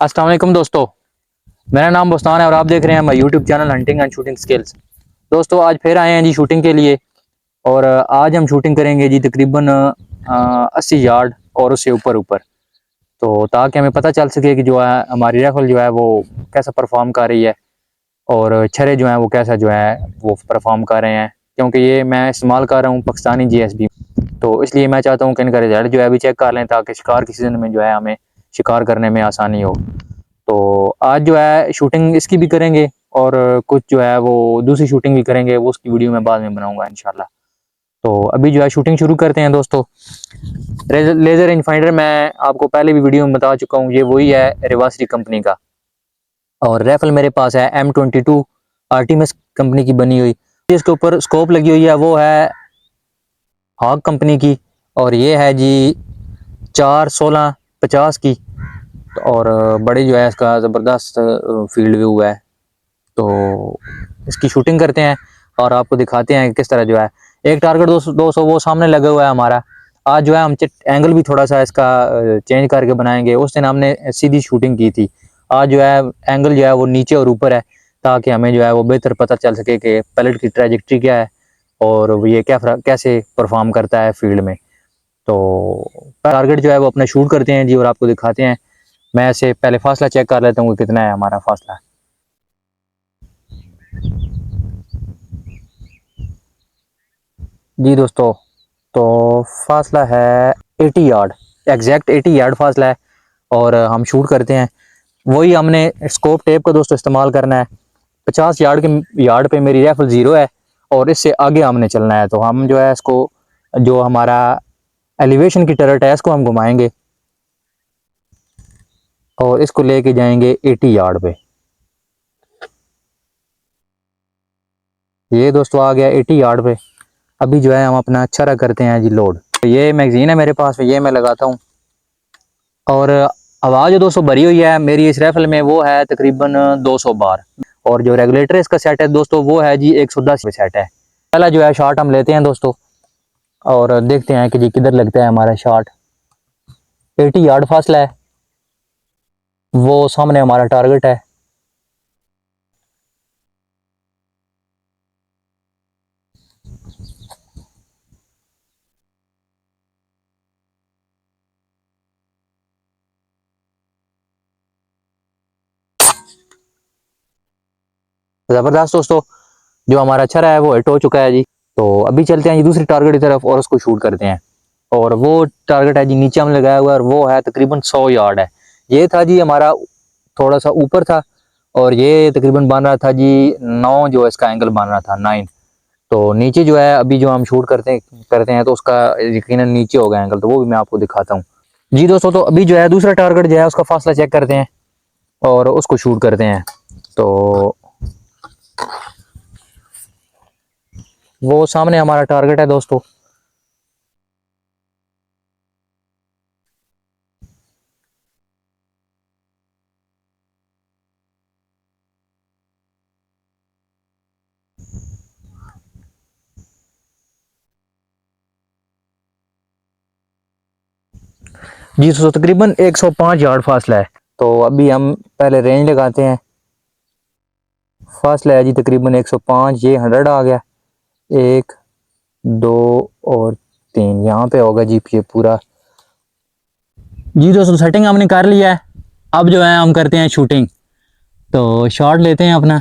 السلام علیکم دوستو۔ میرا نام بستان ہے اور آپ دیکھ رہے ہیں ہمارا YouTube channel hunting and shooting skills دوستو، آج پھر آئے ہیں جی شوٹنگ کے لیے۔ اور آج ہم شوٹنگ کریں گے جی تقریباً اسی یارڈ اور اس سے اوپر اوپر۔ تو تاکہ ہمیں پتہ چل سکے کہ جو ہے ہماری ریفل جو ہے وہ کیسا پرفارم کر رہی ہے اور چھرے جو ہیں وہ کیسا جو ہے وہ پرفارم کر رہے ہیں۔ کیونکہ یہ میں استعمال کر رہا ہوں پاکستانی جی ایس بی تو اس لیے میں چاہتا ہوں کہ ان کا رزلٹ جو ہے ابھی چیک کر لیں تاکہ شکار کی سیزن میں جو ہے ہمیں شکار کرنے میں آسانی ہو۔ تو آج جو ہے شوٹنگ اس کی بھی کریں گے اور کچھ جو ہے وہ دوسری شوٹنگ بھی کریں گے، وہ اس کی ویڈیو میں بعد میں بناؤں گا انشاءاللہ۔ تو ابھی جو ہے شوٹنگ شروع کرتے ہیں دوستو۔ لیزر انفائنڈر میں آپ کو پہلے بھی ویڈیو میں بتا چکا ہوں، یہ وہی ہے ریواسری کمپنی کا۔ اور ریفل میرے پاس ہے M twenty two Artemis company کی بنی ہوئی۔ جس کے اوپر سکوپ لگی ہوئی ہے، وہ ہے ہاک کمپنی کی۔ اور یہ ہے جی چار سولہ پچاس کی۔ اور بڑے جو ہے اس کا زبردست فیلڈ ویو ہے۔ تو اس کی شوٹنگ کرتے ہیں اور آپ کو دکھاتے ہیں کس طرح جو ہے۔ ایک ٹارگٹ دو سو وہ سامنے لگا ہوا ہے ہمارا۔ آج جو ہے ہم اینگل بھی تھوڑا سا اس کا چینج کر کے بنائیں گے۔ اس دن ہم نے سیدھی شوٹنگ کی تھی۔ آج جو ہے اینگل جو ہے وہ نیچے اور اوپر ہے تاکہ ہمیں جو ہے وہ بہتر پتہ چل سکے کہ پیلٹ کی ٹریجیکٹری کیا ہے اور یہ کیا کیسے پرفارم کرتا ہے فیلڈ میں۔ تو ٹارگٹ جو ہے وہ اپنا شوٹ کرتے ہیں جی اور آپ کو دکھاتے ہیں۔ میں اسے پہلے فاصلہ چیک کر لیتا ہوں کہ کتنا ہے ہمارا فاصلہ۔ جی دوستو، تو فاصلہ ہے eighty yard exact eighty yard فاصلہ ہے اور ہم شوٹ کرتے ہیں۔ وہی ہم نے اسکوپ ٹیپ کا دوستو استعمال کرنا ہے۔ پچاس یارڈ کے یارڈ پہ میری ریفل زیرو ہے اور اس سے آگے ہم نے چلنا ہے۔ تو ہم جو ہے اس کو، جو ہمارا ایلیویشن کی ٹرٹ ہے اس کو ہم گھمائیں گے۔ اور اس کو لے کے جائیں گے ایٹی یارڈ پہ۔ یہ دوستو آ گیا ایٹی یارڈ پہ۔ ابھی جو ہے ہم اپنا اچھا کرتے ہیں جی لوڈ۔ یہ میگزین ہے میرے پاس یہ میں لگاتا ہوں۔ اور آواز جو دوستو بھری ہوئی ہے، میری اس ریفل میں وہ ہے تقریباً دو سو بار۔ اور جو ریگولیٹر اس کا سیٹ ہے دوستو، وہ ہے جی ایک سو دس پہ سیٹ ہے۔ پہلا جو ہے شارٹ ہم لیتے ہیں دوستو۔ اور دیکھتے ہیں کہ جی کدھر لگتا ہے ہمارا شارٹ۔ ایٹی یارڈ فاصلہ ہے۔ وہ سامنے ہمارا ٹارگٹ ہے۔ زبردست دوستو، جو ہمارا اچھا رہا ہے وہ ہٹ ہو چکا ہے جی۔ تو ابھی چلتے ہیں جی دوسری ٹارگٹ کی طرف اور اس کو شوٹ کرتے ہیں۔ اور وہ ٹارگٹ ہے جی نیچے ہم لگایا ہوا ہے اور وہ ہے تقریباً سو یارڈ ہے۔ یہ تھا جی ہمارا تھوڑا سا اوپر تھا اور یہ تقریباً بن رہا تھا جی نو جو ہے اس کا اینگل بن رہا تھا نائن تو نیچے جو ہے، ابھی جو ہم شوٹ کرتے ہیں کرتے ہیں تو اس کا یقیناً نیچے ہوگا اینگل تو وہ بھی میں آپ کو دکھاتا ہوں۔ جی دوستو، تو ابھی جو ہے دوسرا ٹارگٹ جو ہے، اس کا فاصلہ چیک کرتے ہیں اور اس کو شوٹ کرتے ہیں۔ تو وہ سامنے ہمارا ٹارگٹ ہے دوستو۔ جی تو تقریباً ایک سو پانچ یارڈ فاصلہ ہے۔ تو ابھی ہم پہلے رینج لگاتے ہیں۔ فاصلہ ہے جی تقریباً ایک سو پانچ، یہ ہنڈریڈ آ گیا۔ ایک، دو اور تین، یہاں پہ ہوگا جی یہ پورا۔ جی دوستو سیٹنگ ہم نے کر لیا ہے۔ اب جو ہے، ہم کرتے ہیں شوٹنگ تو شارٹ لیتے ہیں اپنا۔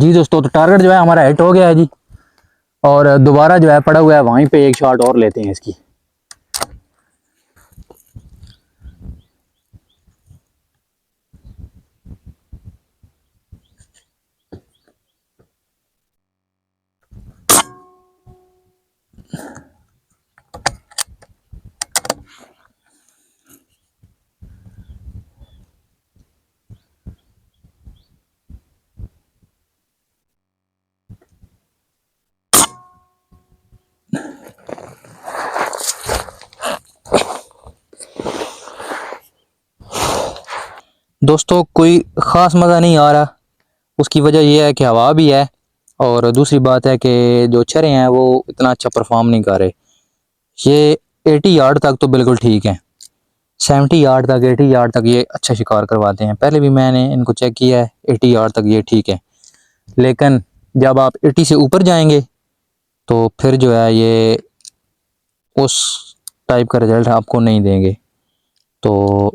جی دوستو، تو ٹارگٹ جو ہے ہمارا ہٹ ہو گیا ہے جی اور دوبارہ جو ہے پڑا ہوا ہے وہیں پہ ایک شاٹ اور لیتے ہیں اس کی۔ دوستوں کوئی خاص مزہ نہیں آ رہا۔ اس کی وجہ یہ ہے کہ ہوا بھی ہے اور دوسری بات ہے کہ جو چھرے ہیں وہ اتنا اچھا پرفارم نہیں کر رہے۔ یہ ایٹی یارڈ تک تو بالکل ٹھیک ہے سیونٹی یارڈ تک، ایٹی یارڈ تک یہ اچھا شکار کرواتے ہیں۔ پہلے بھی میں نے ان کو چیک کیا ہے، ایٹی یارڈ تک یہ ٹھیک ہے لیکن جب آپ ایٹی سے اوپر جائیں گے تو پھر جو ہے یہ اس ٹائپ کا رزلٹ آپ کو نہیں دیں گے۔ تو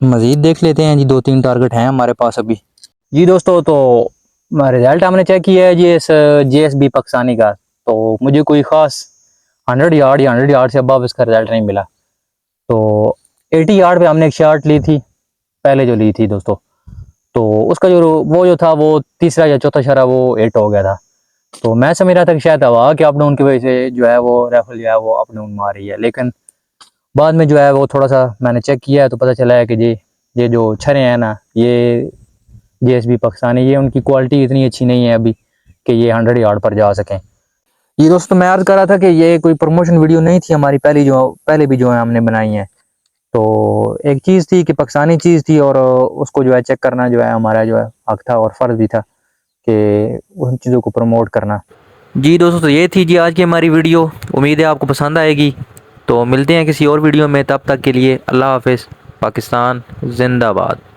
مزید دیکھ لیتے ہیں جی دو تین ٹارگٹ ہیں ہمارے پاس ابھی۔ جی دوستو، تو رزلٹ ہم نے چیک کیا ہے جی اس جے ایس بی پاکستانی کا۔ تو مجھے کوئی خاص ہنڈریڈ یارڈ یا ہنڈریڈ یارڈ سے اباب اس کا رزلٹ نہیں ملا۔ تو ایٹی یارڈ پہ ہم نے ایک شارٹ لی تھی، پہلے جو لی تھی دوستو۔ تو اس کا جو وہ جو تھا، وہ تیسرا یا چوتھا شرح وہ ایٹ ہو گیا تھا۔ تو میں سمجھ رہا تھا کہ شاید ہوا کہ اپ ڈاؤن کی وجہ سے جو ہے وہ ریفل جو ہے وہ اپ ڈاؤن مار رہی ہے۔ لیکن بعد میں جو ہے وہ تھوڑا سا میں نے چیک کیا ہے تو پتہ چلا ہے کہ جی یہ جو چھرے ہیں نا، یہ جے ایس بی پاکستانی یہ ان کی کوالٹی اتنی اچھی نہیں ہے ابھی کہ یہ ہنڈریڈ یارڈ پر جا سکیں۔ یہ دوستو، میں عرض کر رہا تھا کہ یہ کوئی پروموشن ویڈیو نہیں تھی ہماری، پہلی جو، پہلے بھی جو ہے ہم نے بنائی ہیں۔ تو ایک چیز تھی کہ پاکستانی چیز تھی اور اس کو جو ہے چیک کرنا جو ہے ہمارا جو ہے حق تھا اور فرض بھی تھا کہ ان چیزوں کو پروموٹ کرنا۔ جی دوستو تو یہ تھی جی آج کی ہماری ویڈیو امید ہے آپ کو پسند آئے گی۔ تو ملتے ہیں کسی اور ویڈیو میں، تب تک کے لیے اللہ حافظ، پاکستان، زندہ باد۔